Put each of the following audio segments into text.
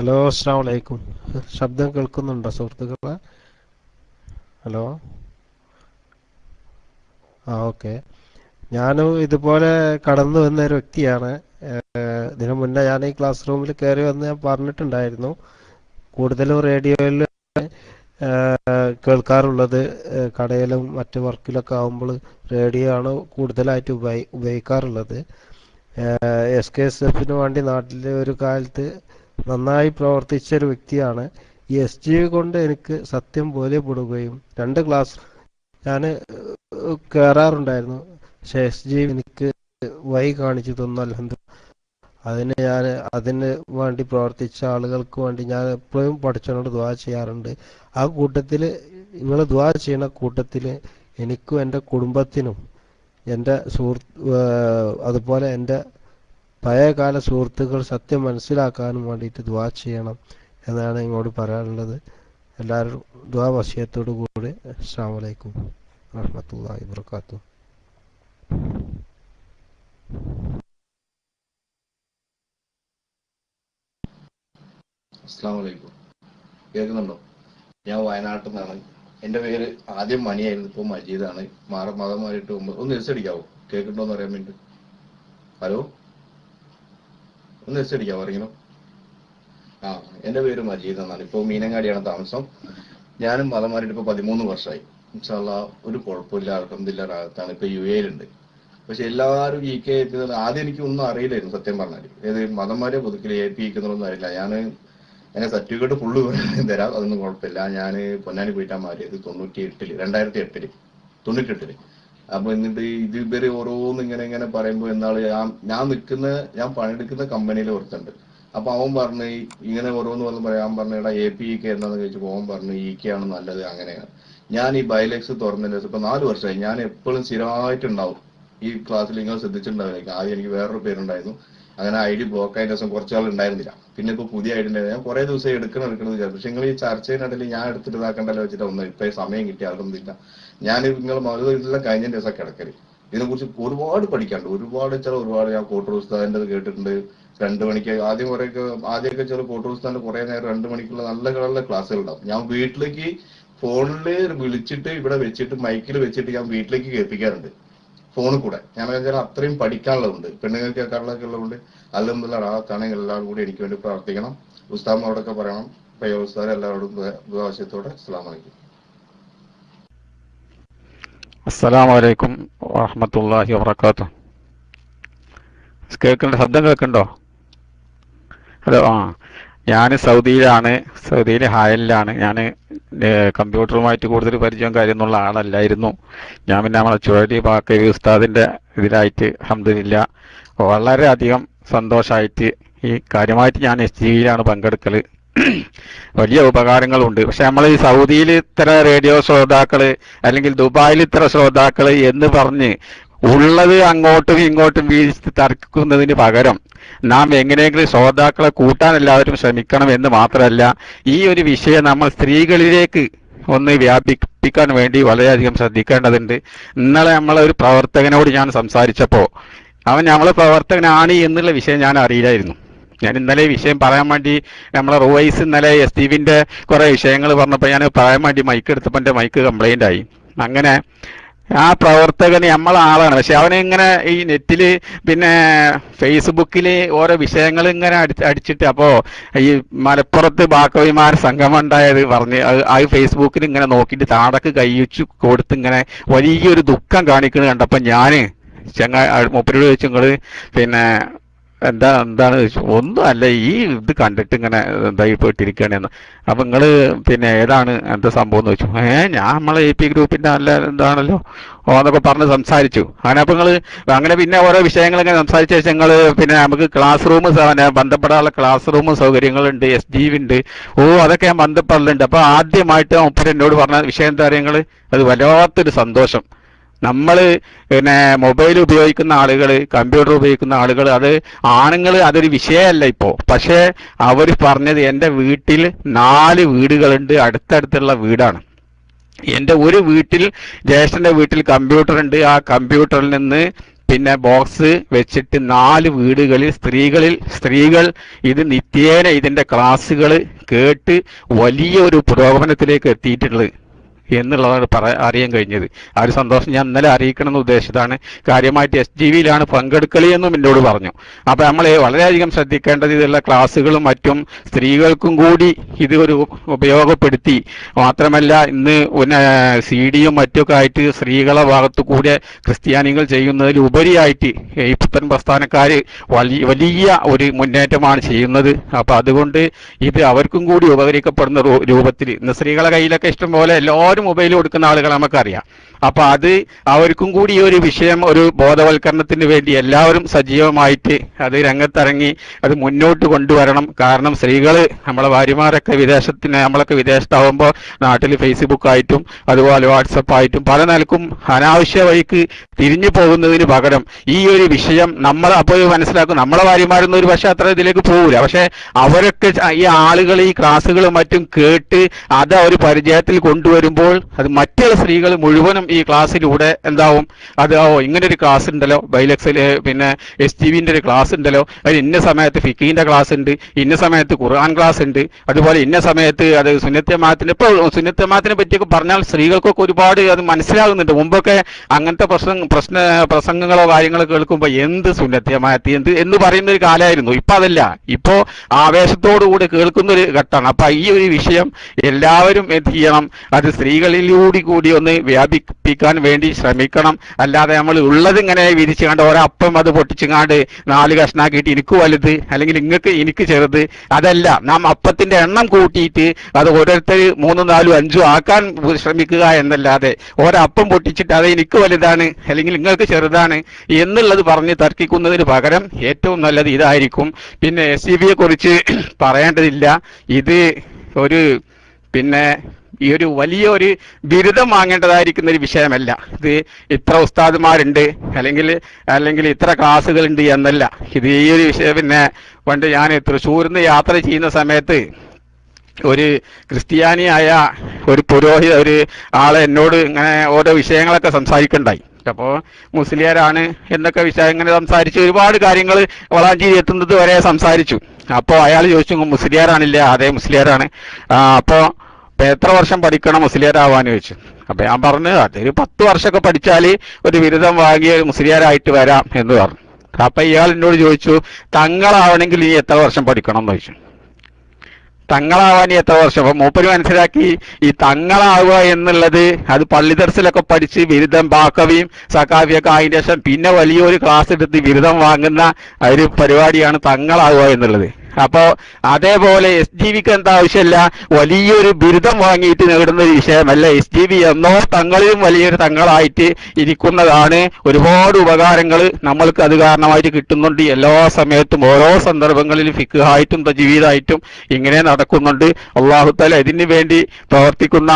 Hello അസ്സാം വലൈക്കും ശബ്ദം കേൾക്കുന്നുണ്ടോ സുഹൃത്തുക്കളെ? ഹലോ? ആ ഓക്കെ. ഞാനും ഇതുപോലെ കടന്നു വന്ന ഒരു വ്യക്തിയാണ്. ഇതിനു മുന്നേ ഞാൻ ഈ ക്ലാസ് റൂമിൽ കയറി വന്ന് ഞാൻ പറഞ്ഞിട്ടുണ്ടായിരുന്നു. കൂടുതലും റേഡിയോയിൽ കേൾക്കാറുള്ളത് കടയിലും മറ്റു വർക്കിലൊക്കെ ആകുമ്പോൾ റേഡിയോ ആണ് കൂടുതലായിട്ട് ഉപയോഗിക്കാറുള്ളത്. എസ് കെ എസ് എഫിന് വേണ്ടി നാട്ടിൽ ഒരു കാലത്ത് നന്നായി പ്രവർത്തിച്ച ഒരു വ്യക്തിയാണ്. ഈ എസ് ജി കൊണ്ട് എനിക്ക് സത്യം ബോധ്യപ്പെടുകയും രണ്ട് ക്ലാസ് ഞാൻ കയറാറുണ്ടായിരുന്നു പക്ഷെ എസ് ജി എനിക്ക് വൈ കാണിച്ചു തന്നു അലഹന്ദ അതിന് ഞാൻ അതിന് വേണ്ടി പ്രവർത്തിച്ച ആളുകൾക്ക് വേണ്ടി ഞാൻ എപ്പോഴും പഠിച്ചവനോട് ദ്വാ ചെയ്യാറുണ്ട്. ആ കൂട്ടത്തിൽ നിങ്ങൾ ദ്വാ ചെയ്യുന്ന കൂട്ടത്തിൽ എനിക്കും എന്റെ കുടുംബത്തിനും എന്റെ സുഹൃത്ത് അതുപോലെ എന്റെ പഴയകാല സുഹൃത്തുക്കൾ സത്യം മനസ്സിലാക്കാനും വേണ്ടിയിട്ട് ദ്വാ ചെയ്യണം എന്നാണ് ഇങ്ങോട്ട് പറയാനുള്ളത്. എല്ലാവരും ദ്വാ വശയത്തോടു കൂടി അസ്സാം വലൈക്കും വറഹമത്തല്ലാഹി വർക്കാത്തു അസ്സാം കേൾക്കുന്നുണ്ടോ? ഞാൻ വയനാട്ടിൽ നിന്നാണ്. എന്റെ പേര് ആദ്യം മണിയായിരുന്നു ഇപ്പോൾ മജീദാണ്. മാറ മതം മാറിയിട്ട് ഒന്ന് ദിവസം അടിക്കാവോ? കേൾക്കുന്നുണ്ടോ എന്ന് അറിയാൻ വേണ്ടി. ഹലോ? ഒന്ന് എസ് പറയുന്നു ആ എന്റെ പേര് മജീദ് എന്നാണ്. ഇപ്പോൾ മീനങ്ങാടിയാണ് താമസം. ഞാനും മതമാരിട്ട് ഇപ്പൊ പതിമൂന്ന് വർഷമായി. ഇൻഷാല്ല ഒരു കുഴപ്പമില്ല. അലഹമില്ല രാഗത്താണ് ഇപ്പോൾ യു എയിലുണ്ട് പക്ഷെ എല്ലാവരും ഈ കെ ആദ്യം എനിക്ക് ഒന്നും അറിയില്ലായിരുന്നു സത്യം പറഞ്ഞാൽ ഏത് മതന്മാരെ പുതുക്കിൽ എ പി ഇരിക്കുന്നതൊന്നും അറിയില്ല. ഞാൻ എന്നെ സർട്ടിഫിക്കറ്റ് ഫുള്ള് തരാം. അതൊന്നും കുഴപ്പമില്ല. ഞാൻ പൊന്നാനി പോയിട്ടാണ് മാറിയത് തൊണ്ണൂറ്റി എട്ടിൽ രണ്ടായിരത്തി എട്ടിൽ തൊണ്ണൂറ്റി എട്ടിൽ അപ്പൊ എന്നിട്ട് ഇത് ഇവർ ഓരോന്ന് ഇങ്ങനെ ഇങ്ങനെ പറയുമ്പോ എന്നാൾ ഞാൻ നിൽക്കുന്ന ഞാൻ പണിയെടുക്കുന്ന കമ്പനിയിൽ ഒരുത്തുണ്ട് അപ്പൊ അവൻ പറഞ്ഞു ഇങ്ങനെ ഓരോന്ന് വന്ന് പറയാൻ പറഞ്ഞു എടാ എ പി കെ എന്താന്ന് ചോദിച്ചപ്പോ അവൻ പറഞ്ഞു ഇ കെ ആണ് നല്ലത് അങ്ങനെയാണ്. ഞാൻ ഈ ബൈലക്സ് തുറന്നതിന് ഇപ്പൊ നാല് വർഷമായി ഞാൻ എപ്പോഴും സ്ഥിരമായിട്ടുണ്ടാവും. ഈ ക്ലാസ്സിൽ നിങ്ങൾ ശ്രദ്ധിച്ചിട്ടുണ്ടാവില്ല? ആദ്യം എനിക്ക് വേറൊരു പേരുണ്ടായിരുന്നു. അങ്ങനെ ഐ ഡി ബ്ലോക്ക് ആയ ദിവസം നാൾ ഉണ്ടായിരുന്നില്ല. പിന്നെ ഇപ്പൊ പുതിയ ഐഡി ഉണ്ടായിരുന്നു. ഞാൻ കുറെ ദിവസം എടുക്കണം എടുക്കണം വിചാരിച്ചു. പക്ഷെ നിങ്ങൾ ഈ ചർച്ചയിനിടയിൽ ഞാൻ എടുത്തിട്ട് ഇതാക്കണ്ടല്ലോ വെച്ചിട്ട് ഒന്നും ഇപ്പൊ സമയം കിട്ടി അതൊന്നുമില്ല ഞാൻ നിങ്ങൾ ഇതെല്ലാം കഴിഞ്ഞ ദിവസം കിടക്കൽ. ഇതിനെക്കുറിച്ച് ഒരുപാട് പഠിക്കാണ്ട് ഒരുപാട് ചില ഒരുപാട് ഞാൻ കോട്ടൂർ ഉസ്താദിന്റെ കേട്ടിട്ടുണ്ട്. രണ്ട് മണിക്ക് ആദ്യം കുറെ ആദ്യമൊക്കെ ചില കോട്ടൂർ ഉസ്താദിന്റെ കുറെ നേരം രണ്ട് മണിക്കുള്ള നല്ല കളറിലെ ക്ലാസ്സുകൾ ഉണ്ടാവും. ഞാൻ വീട്ടിലേക്ക് ഫോണിൽ വിളിച്ചിട്ട് ഇവിടെ വെച്ചിട്ട് മൈക്കിൽ വെച്ചിട്ട് ഞാൻ വീട്ടിലേക്ക് കേൾപ്പിക്കാറുണ്ട്. ഫോണിൽ കൂടെ. ഞാൻ വെച്ചാൽ അത്രയും പഠിക്കാനുള്ളതുണ്ട്. പെണ്ണുങ്ങൾക്ക് കേൾക്കാനുള്ളതൊക്കെ ഉള്ളതുകൊണ്ട് അല്ലെന്നുള്ള റാത്താണെങ്കിൽ എല്ലാവരും കൂടി എനിക്ക് വേണ്ടി പ്രാർത്ഥിക്കണം. ഉസ്താമോടൊക്കെ പറയണം. പയ്യോസ്താർ എല്ലാവരോടും ആവശ്യത്തോടെ അസ്സാം വലൈക്കും അസ്സലാമു അലൈക്കും വറഹമത്തല്ലാഹി വബർക്കാത്തു കേൾക്കണ്ട ശബ്ദം കേൾക്കണ്ടോ? ഹലോ ആ. ഞാൻ സൗദിയിലാണ് സൗദിയിലെ ഹായലിലാണ്. ഞാൻ കമ്പ്യൂട്ടറുമായിട്ട് കൂടുതൽ പരിചയം കാര്യമൊന്നുള്ള ആളല്ലായിരുന്നു. ഞാൻ പിന്നെ നമ്മളെ ചുഴലി ബാക്കരി ഉസ്താദിന്റെ ഇതിലായിട്ട് അഹമ്മദില്ല വളരെയധികം സന്തോഷമായിട്ട് ഈ കാര്യമായിട്ട് ഞാൻ എസ് ജിയിലാണ് പങ്കെടുക്കൽ വലിയ ഉപകാരങ്ങളുണ്ട്. പക്ഷെ നമ്മൾ ഈ സൗദിയിൽ ഇത്ര റേഡിയോ ശ്രോതാക്കൾ അല്ലെങ്കിൽ ദുബായിൽ ഇത്ര ശ്രോതാക്കൾ എന്ന് പറഞ്ഞ് ഉള്ളത് അങ്ങോട്ടും ഇങ്ങോട്ടും വീഴ്ച തർക്കുന്നതിന് പകരം നാം എങ്ങനെയെങ്കിലും ശ്രോതാക്കളെ കൂട്ടാൻ എല്ലാവരും ശ്രമിക്കണം എന്ന് മാത്രമല്ല ഈ ഒരു വിഷയം നമ്മൾ സ്ത്രീകളിലേക്ക് ഒന്ന് വ്യാപിപ്പിക്കാൻ വേണ്ടി വളരെയധികം ശ്രദ്ധിക്കേണ്ടതുണ്ട്. ഇന്നലെ നമ്മളെ ഒരു പ്രവർത്തകനോട് ഞാൻ സംസാരിച്ചപ്പോൾ അവൻ നമ്മളെ പ്രവർത്തകനാണ് എന്നുള്ള വിഷയം ഞാൻ അറിയില്ലായിരുന്നു. ഞാൻ ഇന്നലെ വിഷയം പറയാൻ വേണ്ടി നമ്മളെ റോയ്സ് ഇന്നലെ എസ് ടിവിന്റെ കുറെ വിഷയങ്ങൾ പറഞ്ഞപ്പോൾ ഞാൻ പറയാൻ വേണ്ടി മൈക്ക് എടുത്തപ്പോൾ എന്റെ മൈക്ക് കംപ്ലൈന്റ് ആയി. അങ്ങനെ ആ പ്രവർത്തകന് നമ്മൾ ആളാണ് പക്ഷെ അവനെ ഇങ്ങനെ ഈ നെറ്റിൽ പിന്നെ ഫേസ്ബുക്കിൽ ഓരോ വിഷയങ്ങൾ ഇങ്ങനെ അടി അടിച്ചിട്ട് അപ്പോ ഈ മലപ്പുറത്ത് ബാക്കവിമാർ സംഗമം ഉണ്ടായത് പറഞ്ഞ് അത് ഫേസ്ബുക്കിൽ ഇങ്ങനെ നോക്കിയിട്ട് താടക്ക് കൈവച്ചു കൊടുത്ത് ഇങ്ങനെ വലിയൊരു ദുഃഖം കാണിക്കുന്നത് കണ്ടപ്പോ ഞാൻ ചങ്ങ മൂപ്പരോട് ചോദിച്ചു നിങ്ങൾ പിന്നെ എന്താ എന്താണ് ഒന്നും അല്ല ഈ ഇത് കണ്ടിട്ട് ഇങ്ങനെ ഇതായി പോയിട്ടിരിക്കണെന്ന് അപ്പൊ നിങ്ങൾ പിന്നെ ഏതാണ് എന്താ സംഭവം എന്ന് വെച്ചു ഏ ഞാൻ നമ്മളെ എ പി ഗ്രൂപ്പിന്റെ നല്ല എന്താണല്ലോ ഓന്നൊക്കെ പറഞ്ഞ് സംസാരിച്ചു. അങ്ങനെ അപ്പൊ നിങ്ങൾ അങ്ങനെ പിന്നെ ഓരോ വിഷയങ്ങൾ ഇങ്ങനെ സംസാരിച്ച ശേഷം നിങ്ങൾ പിന്നെ നമുക്ക് ക്ലാസ് റൂം ബന്ധപ്പെടാനുള്ള ക്ലാസ് റൂം സൗകര്യങ്ങളുണ്ട് എസ് ഡി ഉണ്ട്. ഓ അതൊക്കെ ഞാൻ ബന്ധപ്പെടലുണ്ട്. അപ്പൊ ആദ്യമായിട്ട് ഒപ്പം എന്നോട് പറഞ്ഞ വിഷയം എന്താ പറയുക അത് വല്ലാത്തൊരു സന്തോഷം. നമ്മൾ പിന്നെ മൊബൈൽ ഉപയോഗിക്കുന്ന ആളുകൾ കമ്പ്യൂട്ടർ ഉപയോഗിക്കുന്ന ആളുകൾ അത് ആണുങ്ങൾ അതൊരു വിഷയമല്ല ഇപ്പോൾ പക്ഷേ അവർ പറഞ്ഞത് എന്റെ വീട്ടിൽ നാല് വീടുകളുണ്ട് അടുത്തടുത്തുള്ള വീടാണ്. എന്റെ ഒരു വീട്ടിൽ ജ്യേഷ്ഠന്റെ വീട്ടിൽ കമ്പ്യൂട്ടർ ഉണ്ട്. ആ കമ്പ്യൂട്ടറിൽ നിന്ന് പിന്നെ ബോക്സ് വെച്ചിട്ട് നാല് വീടുകളിൽ സ്ത്രീകളിൽ സ്ത്രീകൾ ഇത് നിത്യേന ഇതിന്റെ ക്ലാസ്സുകൾ കേട്ട് വലിയ ഒരു പുരോഗമനത്തിലേക്ക് എത്തിയിട്ടുള്ളത്. എന്നുള്ളതാണ് പറ അറിയാൻ കഴിഞ്ഞത്. ആ ഒരു സന്തോഷം ഞാൻ ഇന്നലെ അറിയിക്കണം എന്ന് ഉദ്ദേശിച്ചതാണ്. കാര്യമായിട്ട് എസ് ജി വിയിലാണ് പങ്കെടുക്കൽ എന്നും എന്നോട് പറഞ്ഞു. അപ്പൊ നമ്മൾ വളരെയധികം ശ്രദ്ധിക്കേണ്ടത് ഇതുള്ള ക്ലാസ്സുകളും മറ്റും സ്ത്രീകൾക്കും കൂടി ഇത് ഒരു ഉപയോഗപ്പെടുത്തി. മാത്രമല്ല ഇന്ന് സി ഡിയും മറ്റൊക്കെ ആയിട്ട് സ്ത്രീകളെ ഭാഗത്തു കൂടെ ക്രിസ്ത്യാനികൾ ചെയ്യുന്നതിൽ ഉപരിയായിട്ട് ഈ പുത്തൻ പ്രസ്ഥാനക്കാർ വലിയ വലിയ ഒരു മുന്നേറ്റമാണ് ചെയ്യുന്നത്. അപ്പൊ അതുകൊണ്ട് ഇത് അവർക്കും കൂടി ഉപകരിക്കപ്പെടുന്ന രൂപത്തിൽ ഇന്ന് സ്ത്രീകളെ കയ്യിലൊക്കെ ഇഷ്ടം പോലെ എല്ലാവരും മൊബൈൽ കൊടുക്കുന്ന ആളുകൾ നമുക്കറിയാം. അപ്പൊ അത് അവർക്കും കൂടി ഒരു വിഷയം ഒരു ബോധവൽക്കരണത്തിന് വേണ്ടി എല്ലാവരും സജീവമായിട്ട് അത് രംഗത്തിറങ്ങി അത് മുന്നോട്ട് കൊണ്ടുവരണം. കാരണം സ്ത്രീകൾ നമ്മളെ ഭാര്യമാരൊക്കെ വിദേശത്തിന് നമ്മളൊക്കെ വിദേശത്താവുമ്പോൾ നാട്ടിൽ ഫേസ്ബുക്ക് ആയിട്ടും അതുപോലെ വാട്സപ്പ് ആയിട്ടും പല നിലക്കും അനാവശ്യ വഴിക്ക് തിരിഞ്ഞു പോകുന്നതിന് പകരം ഈ ഒരു വിഷയം നമ്മൾ അപ്പോൾ മനസ്സിലാക്കും നമ്മളെ ഭാര്യമാരൊന്നും ഒരു പക്ഷേ അത്ര ഇതിലേക്ക് പോകില്ല പക്ഷെ അവരൊക്കെ ഈ ആളുകൾ ഈ ക്ലാസ്സുകളും മറ്റും കേട്ട് അത് അവർ പരിചയത്തിൽ കൊണ്ടുവരുമ്പോൾ അത് മറ്റുള്ള സ്ത്രീകൾ മുഴുവനും ഈ ക്ലാസ്സിലൂടെ എന്താവും? അത് ഓ ഇങ്ങനെ ഒരു ക്ലാസ് ഉണ്ടല്ലോ ബൈലക്സിൽ പിന്നെ എസ് ടി വിന്റെ ഒരു ക്ലാസ് ഉണ്ടല്ലോ അത് ഇന്ന സമയത്ത് ഫിക്കീന്റെ ക്ലാസ് ഉണ്ട് ഇന്ന സമയത്ത് ഖുർആൻ ക്ലാസ് ഉണ്ട് അതുപോലെ ഇന്ന സമയത്ത് അത് സുന്നത്യമാത്തിന് ഇപ്പോൾ സുന്നത്യമാത്തിനെ പറ്റിയൊക്കെ പറഞ്ഞാൽ സ്ത്രീകൾക്കൊക്കെ ഒരുപാട് അത് മനസ്സിലാകുന്നുണ്ട്. മുമ്പൊക്കെ അങ്ങനത്തെ പ്രശ്നം പ്രശ്ന പ്രസംഗങ്ങളോ കാര്യങ്ങളോ കേൾക്കുമ്പോൾ എന്ത് സുന്നത്യമാത്തി എന്ത് എന്ന് പറയുന്ന ഒരു കാലമായിരുന്നു. ഇപ്പൊ അതല്ല. ഇപ്പോ ആവേശത്തോടുകൂടി കേൾക്കുന്ന ഒരു ഘട്ടമാണ്. അപ്പൊ ഈ ഒരു വിഷയം എല്ലാവരും എന്ത് ചെയ്യണം? അത് സ്ത്രീകളിലൂടെ കൂടി ഒന്ന് വ്യാപിപ്പിക്കാൻ വേണ്ടി ശ്രമിക്കണം. അല്ലാതെ നമ്മൾ ഉള്ളത് ഇങ്ങനെ വിരിച്ചുകൊണ്ട് ഒരപ്പം അത് പൊട്ടിച്ചുങ്ങാണ്ട് നാല് കഷ്ണാക്കിയിട്ട് എനിക്ക് വലുത് അല്ലെങ്കിൽ ഇങ്ങക്ക് എനിക്ക് ചെറുത് അതല്ല. നാം അപ്പത്തിന്റെ എണ്ണം കൂട്ടിയിട്ട് അത് ഓരോരുത്തർ മൂന്നും നാലും അഞ്ചും ആക്കാൻ ശ്രമിക്കുക എന്നല്ലാതെ ഒരപ്പം പൊട്ടിച്ചിട്ട് അത് എനിക്ക് വലുതാണ് അല്ലെങ്കിൽ നിങ്ങൾക്ക് ചെറുതാണ് എന്നുള്ളത് പറഞ്ഞ് തർക്കിക്കുന്നതിന് പകരം ഏറ്റവും നല്ലത് ഇതായിരിക്കും. പിന്നെ എസ് സി ബിയെ കുറിച്ച് പറയേണ്ടതില്ല. ഇത് ഒരു പിന്നെ ഈ ഒരു വലിയ ഒരു ബിരുദം വാങ്ങേണ്ടതായിരിക്കുന്ന ഒരു വിഷയമല്ല. ഇത് ഇത്ര ഉസ്താദുമാരുണ്ട് അല്ലെങ്കിൽ അല്ലെങ്കിൽ ഇത്ര ക്ലാസ്സുകളുണ്ട് എന്നല്ല. ഇത് ഈ ഒരു വിഷയം പിന്നെ പണ്ട് ഞാൻ തൃശ്ശൂരിൽ നിന്ന് യാത്ര ചെയ്യുന്ന സമയത്ത് ഒരു ക്രിസ്ത്യാനിയായ ഒരു പുരോഹിത ഒരു ആളെ എന്നോട് ഇങ്ങനെ ഓരോ വിഷയങ്ങളൊക്കെ സംസാരിക്കണ്ടായി അപ്പോൾ മുസ്ലിയാരാണ് എന്നൊക്കെ വിഷയം ഇങ്ങനെ സംസാരിച്ച് ഒരുപാട് കാര്യങ്ങൾ വളാഞ്ചേരി എത്തുന്നത് വരെ സംസാരിച്ചു. അപ്പോൾ അയാൾ ചോദിച്ചു മുസ്ലിയാരാണില്ല അതേ മുസ്ലിയാരാണ്. ആ അപ്പോ എത്ര വർഷം പഠിക്കണം മുസ്ലിയാരാവാൻ ചോദിച്ചു. അപ്പൊ ഞാൻ പറഞ്ഞു അതൊരു പത്ത് വർഷമൊക്കെ പഠിച്ചാൽ ഒരു ബിരുദം വാങ്ങിയ മുസ്ലിയാരായിട്ട് വരാം എന്ന് പറഞ്ഞു. അപ്പൊ ഇയാൾ എന്നോട് ചോദിച്ചു തങ്ങളാവണമെങ്കിൽ ഇനി എത്ര വർഷം പഠിക്കണം? എന്ന് ചോദിച്ചു. തങ്ങളാവാൻ എത്ര വർഷം? അപ്പൊ മൂപ്പര് മനസ്സിലാക്കി ഈ തങ്ങളാവുക എന്നുള്ളത് അത് പള്ളിദർസിലൊക്കെ പഠിച്ച് ബിരുദം ബാക്കവിയും സക്കാവിയൊക്കെ ആയതിനു ശേഷം പിന്നെ വലിയൊരു ക്ലാസ് എടുത്ത് ബിരുദം വാങ്ങുന്ന ഒരു പരിപാടിയാണ് തങ്ങളാവുക എന്നുള്ളത്. അപ്പോ അതേപോലെ എസ് ജി വിക്ക് എന്താ ആവശ്യമില്ല? വലിയൊരു ബിരുദം വാങ്ങിയിട്ട് നേടുന്ന ഒരു വിഷയമല്ല എസ് ജി വി എന്നോ തങ്ങളിലും വലിയൊരു തങ്ങളായിട്ട് ഇരിക്കുന്നതാണ്. ഒരുപാട് ഉപകാരങ്ങൾ നമ്മൾക്ക് അത് കാരണമായിട്ട് കിട്ടുന്നുണ്ട്. എല്ലാ സമയത്തും ഓരോ സന്ദർഭങ്ങളിലും ഫിക്കായിട്ടും തജീവിതായിട്ടും ഇങ്ങനെ നടക്കുന്നുണ്ട്. അള്ളാഹുത്താല ഇതിന് വേണ്ടി പ്രവർത്തിക്കുന്ന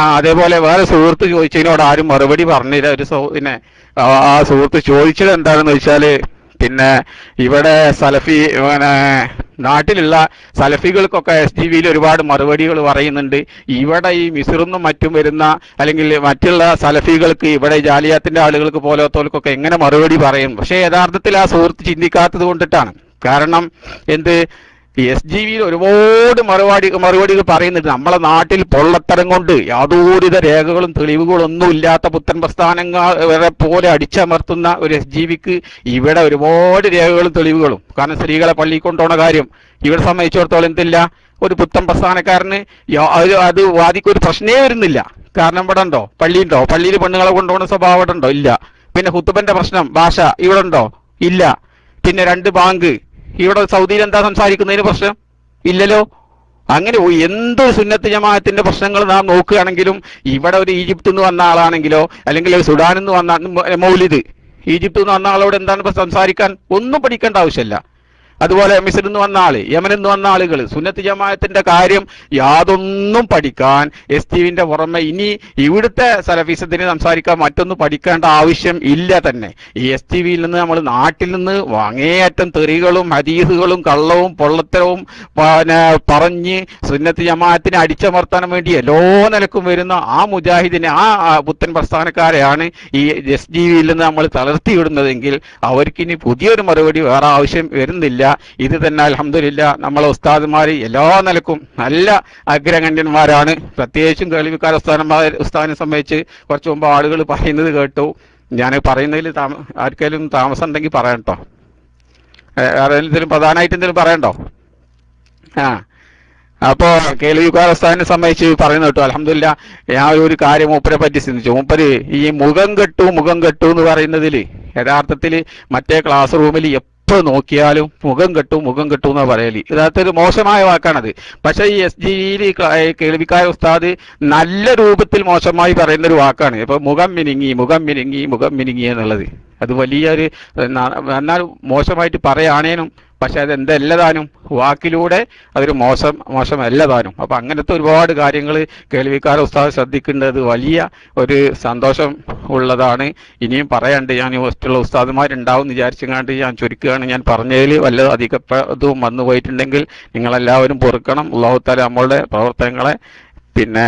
ആ അതേപോലെ വേറെ സുഹൃത്ത് ചോദിച്ചതിനോട് ആരും മറുപടി പറഞ്ഞില്ല. ഒരു പിന്നെ ആ സുഹൃത്ത് ചോദിച്ചത് എന്താണെന്ന് വെച്ചാൽ പിന്നെ ഇവിടെ സലഫി പിന്നെ നാട്ടിലുള്ള സലഫികൾക്കൊക്കെ എസ് ടി വിയിൽ ഒരുപാട് മറുപടികൾ പറയുന്നുണ്ട്. ഇവിടെ ഈ മിസിറുന്നും മറ്റും വരുന്ന അല്ലെങ്കിൽ മറ്റുള്ള സലഫികൾക്ക് ഇവിടെ ജാലിയാത്തിന്റെ ആളുകൾക്ക് പോലത്തോൽക്കൊക്കെ എങ്ങനെ മറുപടി പറയും? പക്ഷേ യഥാർത്ഥത്തിൽ ആ സുഹൃത്ത് ചിന്തിക്കാത്തത് കൊണ്ടിട്ടാണ്. കാരണം എന്ത്? എസ് ജി വിയിൽ ഒരുപാട് മറുപടി മറുപടികൾ പറയുന്നുണ്ട്. നമ്മളെ നാട്ടിൽ പൊള്ളത്തരം കൊണ്ട് യാതൊരുവിധ രേഖകളും തെളിവുകളും ഒന്നും ഇല്ലാത്ത പുത്തൻ പ്രസ്ഥാനങ്ങളെ പോലെ അടിച്ചമർത്തുന്ന ഒരു എസ് ജി വിക്ക് ഇവിടെ ഒരുപാട് രേഖകളും തെളിവുകളും. കാരണം സ്ത്രീകളെ പള്ളി കൊണ്ടുപോണ കാര്യം ഇവിടെ സംബന്ധിച്ചിടത്തോളം എന്തില്ല? ഒരു പുത്തൻ പ്രസ്ഥാനക്കാരന് അത് വാദിക്കൊരു പ്രശ്നേ വരുന്നില്ല. കാരണം ഇവിടെ ഉണ്ടോ? പള്ളിയുണ്ടോ പള്ളിയിൽ പെണ്ണുങ്ങളെ കൊണ്ടുപോകുന്ന സ്വഭാവം ഇവിടെ ഉണ്ടോ? ഇല്ല. പിന്നെ ഹുത്തുബന്റെ പ്രശ്നം ഭാഷ ഇവിടെ ഉണ്ടോ? ഇല്ല. പിന്നെ രണ്ട് ബാങ്ക്. ഇവിടെ സൗദിയിൽ എന്താ സംസാരിക്കുന്നതിന് പ്രശ്നം? ഇല്ലല്ലോ. അങ്ങനെ എന്ത് സുന്നത്ത് ജമാഅത്തിന്റെ പ്രശ്നങ്ങൾ നാം നോക്കുകയാണെങ്കിലും ഇവിടെ ഒരു ഈജിപ്തിൽ നിന്ന് വന്ന ആളാണെങ്കിലോ അല്ലെങ്കിൽ സുഡാനിൽ നിന്ന് വന്ന മൗലിദ് ഈജിപ്തിൽ നിന്ന് വന്ന ആളോട് എന്താണ് സംസാരിക്കാൻ? ഒന്നും പഠിക്കേണ്ട ആവശ്യമില്ല. അതുപോലെ മിസിൽ നിന്ന് വന്ന ആൾ യമനിൽ നിന്ന് വന്ന ആളുകൾ സുന്നത്ത് ജമാഅത്തിന്റെ കാര്യം യാതൊന്നും പഠിക്കാൻ എസ് ടിവിന്റെ പുറമെ ഇനി ഇവിടുത്തെ സലഫീസത്തിന് സംസാരിക്കാൻ മറ്റൊന്നും പഠിക്കേണ്ട ആവശ്യം ഇല്ല തന്നെ. ഈ എസ് ടി വിയിൽ നിന്ന് നമ്മൾ നാട്ടിൽ നിന്ന് അങ്ങേയറ്റം തെറികളും ഹദീസുകളും കള്ളവും പൊള്ളത്തരവും പിന്നെ പറഞ്ഞ് സുന്നത്ത് ജമാഅത്തിനെ അടിച്ചമർത്താൻ വേണ്ടി എല്ലോ നിലക്കും വരുന്ന ആ മുജാഹിദിനെ ആ പുത്തൻ പ്രസ്ഥാനക്കാരെയാണ് ഈ എസ് ടി വിയിൽ നിന്ന് നമ്മൾ തളർത്തി വിടുന്നതെങ്കിൽ അവർക്കിനി പുതിയൊരു മറുപടി വേറെ ആവശ്യം വരുന്നില്ല ഇത് തന്നെ അലഹമില്ല നമ്മളെ ഉസ്താദുമാർ എല്ലാ നിലക്കും നല്ല അഗ്രഗണ്യന്മാരാണ്. പ്രത്യേകിച്ചും കേൾവിക്കാർ ഉസ്താദന്മാർ ഉസ്താദിനെ സംബന്ധിച്ച് കുറച്ച് മുമ്പ് ആളുകൾ പറയുന്നത് കേട്ടു. ഞാൻ പറയുന്നതിൽ താമ ആർക്കെങ്കിലും താമസം ഉണ്ടെങ്കിൽ പറയണ്ടോ എന്തെങ്കിലും പ്രധാനമായിട്ട് എന്തെങ്കിലും പറയണ്ടോ ആ. അപ്പോ കേൾവിക്കാർ ഉസ്താദിനെ സംബന്ധിച്ച് പറയുന്നത് കേട്ടോ. അലഹമില്ല ഞാൻ ഒരു കാര്യം മൂപ്പരെ പറ്റി ചിന്തിച്ചു. മൂപ്പര് ഈ മുഖം കെട്ടു മുഖം കെട്ടു എന്ന് പറയുന്നതിൽ യഥാർത്ഥത്തിൽ മറ്റേ ക്ലാസ് റൂമിൽ എപ്പോ നോക്കിയാലും മുഖം കെട്ടും മുഖം കെട്ടും എന്നാ പറയൽ. യഥാർത്ഥ ഒരു മോശമായ വാക്കാണത്. പക്ഷെ ഈ എസ് ജിയിൽ കേൾവിക്കായ ഉസ്താദ് നല്ല രൂപത്തിൽ മോശമായി പറയുന്ന ഒരു വാക്കാണ്. ഇപ്പൊ മുഖം മിനുങ്ങി മുഖം മിനുങ്ങി മുഖം മിനുങ്ങി എന്നുള്ളത്. അത് വലിയൊരു എന്നാൽ മോശമായിട്ട് പറയാണേനും പക്ഷെ അത് എന്തെല്ലതാനും വാക്കിലൂടെ അതൊരു മോശം മോശമല്ല താനും അപ്പൊ അങ്ങനത്തെ ഒരുപാട് കാര്യങ്ങൾ കേൾവിക്കാർ ഉസ്താദ് ശ്രദ്ധിക്കേണ്ടത് വലിയ ഒരു സന്തോഷം ഉള്ളതാണ്. ഇനിയും പറയാണ്ട് ഞാൻ മറ്റുള്ള ഉസ്താദുമാരുണ്ടാവും വിചാരിച്ചുകൊണ്ട് ഞാൻ ചുരുക്കുകയാണ്. ഞാൻ പറഞ്ഞതിൽ വല്ല അധികപ്പതും വന്നു പോയിട്ടുണ്ടെങ്കിൽ നിങ്ങളെല്ലാവരും പൊറുക്കണം. അള്ളാഹുത്താല നമ്മളുടെ പ്രവർത്തനങ്ങളെ പിന്നെ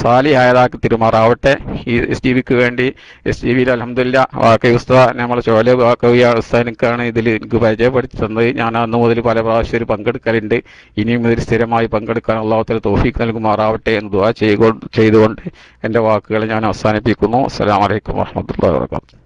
സാലിയായതാക്കി തിരുമാറാവട്ടെ. ഈ എസ് ടി വിക്ക് വേണ്ടി എസ് ടി വിയിൽ അലഹമില്ല വാക്ക ഉസ്താദ് നമ്മളെ ചോല വാക്കവിയ ഉസ്താദിനക്കാണ് ഇതിൽ എനിക്ക് പരിചയപ്പെടുത്തി തന്നത്. ഞാൻ അന്ന് മുതൽ പല പ്രാവശ്യം ഒരു പങ്കെടുക്കലുണ്ട്. ഇനിയും ഇതിൽ സ്ഥിരമായി പങ്കെടുക്കാൻ അള്ളാഹുത്തല തോഫീക്ക് നൽകുമാറാവട്ടെ എന്ന് ദുവാ ചെയ്തുകൊണ്ട് എന്റെ വാക്കുകൾ ഞാൻ അവസാനിപ്പിക്കുന്നു. അസ്സാം വലൈക്കും വാഹമത്തുള്ള വാബർക്കാത്തു